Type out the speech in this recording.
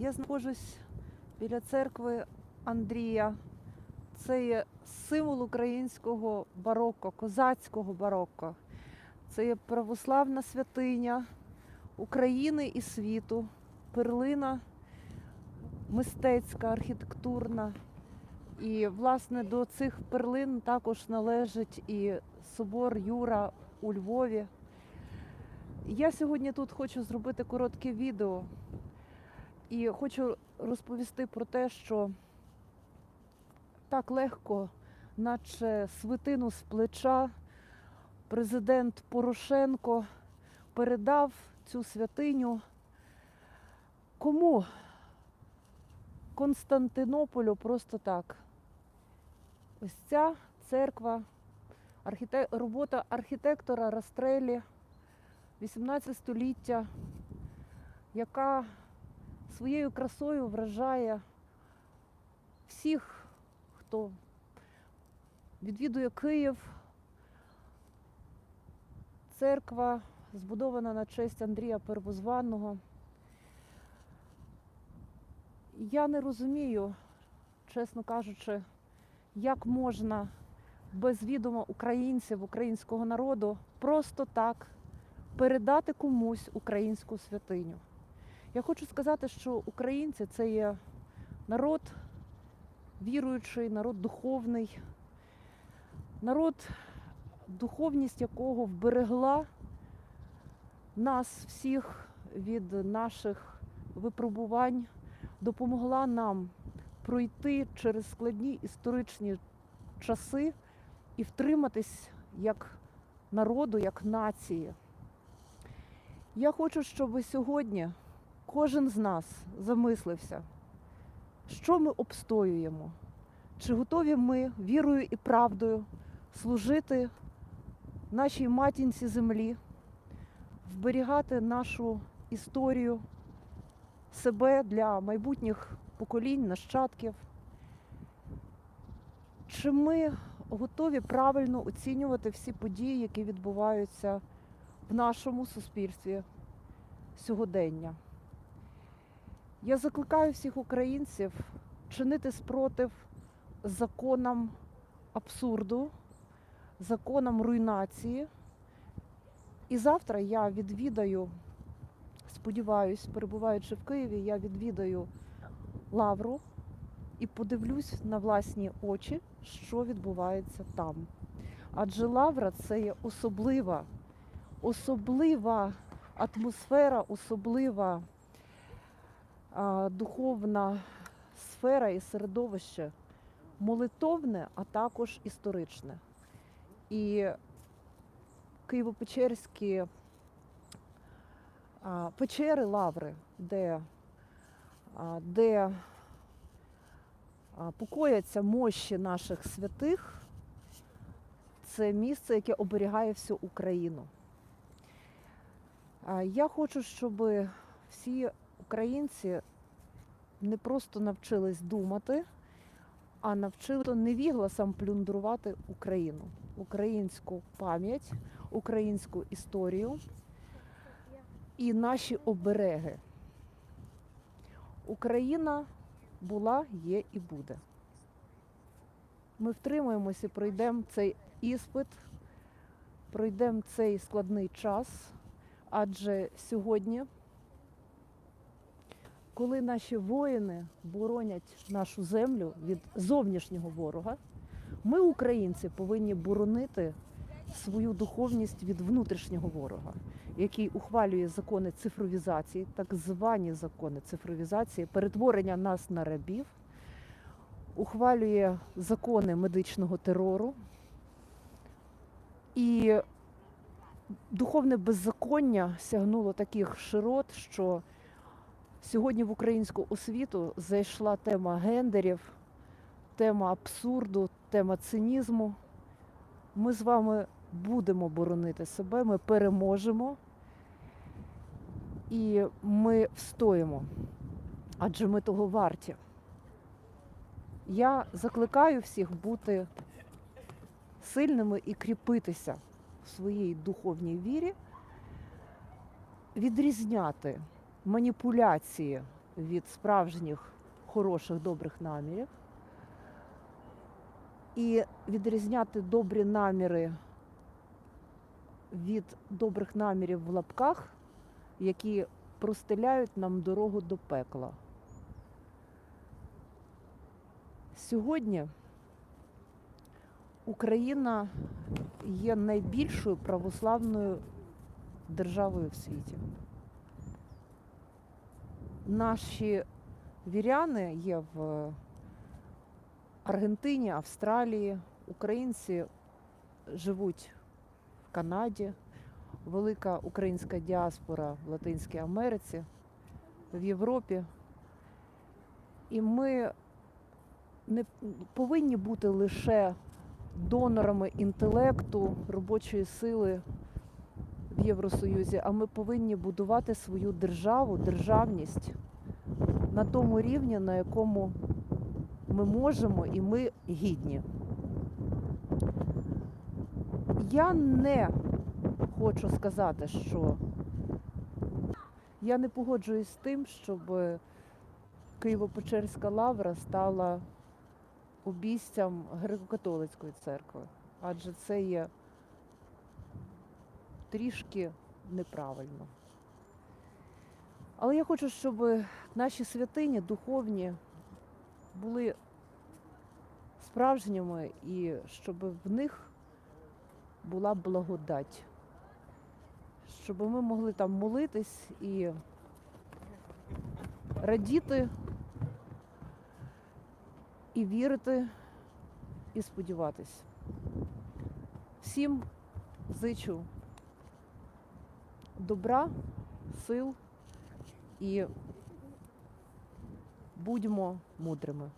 Я знаходжусь біля церкви Андрія. Це є символ українського барокко, козацького барокко. Це є православна святиня України і світу, перлина мистецька, архітектурна. І, власне, до цих перлин також належить і собор Юра у Львові. Я сьогодні тут хочу зробити коротке відео і хочу розповісти про те, що так легко, наче свитину з плеча, президент Порошенко передав цю святиню кому? Константинополю просто так. Ось ця церква, архітек... робота архітектора Растрелі 18 століття, яка своєю красою вражає всіх, хто відвідує Київ. Церква збудована на честь Андрія Первозванного. Я не розумію, чесно кажучи, як можна без відома українців, українського народу просто так передати комусь українську святиню. Я хочу сказати, що українці це є народ віруючий, народ духовний, народ, духовність якого вберегла нас всіх від наших випробувань, допомогла нам пройти через складні історичні часи і втриматись як народу, як нації. Я хочу, щоб сьогодні кожен з нас замислився, що ми обстоюємо, чи готові ми вірою і правдою служити нашій матінці землі, вберігати нашу історію, себе для майбутніх поколінь, нащадків. Чи ми готові правильно оцінювати всі події, які відбуваються в нашому суспільстві сьогодення? Я закликаю всіх українців чинити спротив законам абсурду, законам руйнації. І завтра я відвідаю, сподіваюсь, перебуваючи в Києві, я відвідаю лавру і подивлюсь на власні очі, що відбувається там. Адже лавра це є особлива, особлива атмосфера, особлива духовна сфера і середовище, молитовне, а також історичне. І Києво-Печерські печери лаври, де, де покояться мощі наших святих, це місце, яке оберігає всю Україну. Я хочу, щоб всі українці не просто навчились думати, а навчили невігласам плюндрувати Україну, українську пам'ять, українську історію і наші обереги. Україна була, є і буде. Ми втримаємося і пройдемо цей іспит, пройдемо цей складний час, адже сьогодні, коли наші воїни боронять нашу землю від зовнішнього ворога, ми, українці, повинні боронити свою духовність від внутрішнього ворога, який ухвалює закони цифровізації, так звані закони цифровізації, перетворення нас на рабів, ухвалює закони медичного терору. І духовне беззаконня сягнуло таких широт, що сьогодні в українську освіту зайшла тема гендерів, тема абсурду, тема цинізму. Ми з вами будемо боронити себе, ми переможемо і ми встоїмо, адже ми того варті. Я закликаю всіх бути сильними і кріпитися в своїй духовній вірі, відрізняти маніпуляції від справжніх хороших добрих намірів і відрізняти добрі наміри від добрих намірів в лапках, які простеляють нам дорогу до пекла. Сьогодні Україна є найбільшою православною державою в світі. Наші віряни є в Аргентині, Австралії, українці живуть в Канаді, велика українська діаспора в Латинській Америці, в Європі. І ми не повинні бути лише донорами інтелекту, робочої сили в Євросоюзі, а ми повинні будувати свою державу, державність на тому рівні, на якому ми можемо і ми гідні. Я не хочу сказати, що я не погоджуюсь з тим, щоб Києво-Печерська лавра стала обійстям греко-католицької церкви, адже це є трішки неправильно. Але я хочу, щоб наші святині духовні були справжніми і щоб в них була благодать, щоб ми могли там молитись і радіти, і вірити, і сподіватись. Всім зичу добра, сил і будьмо мудрими.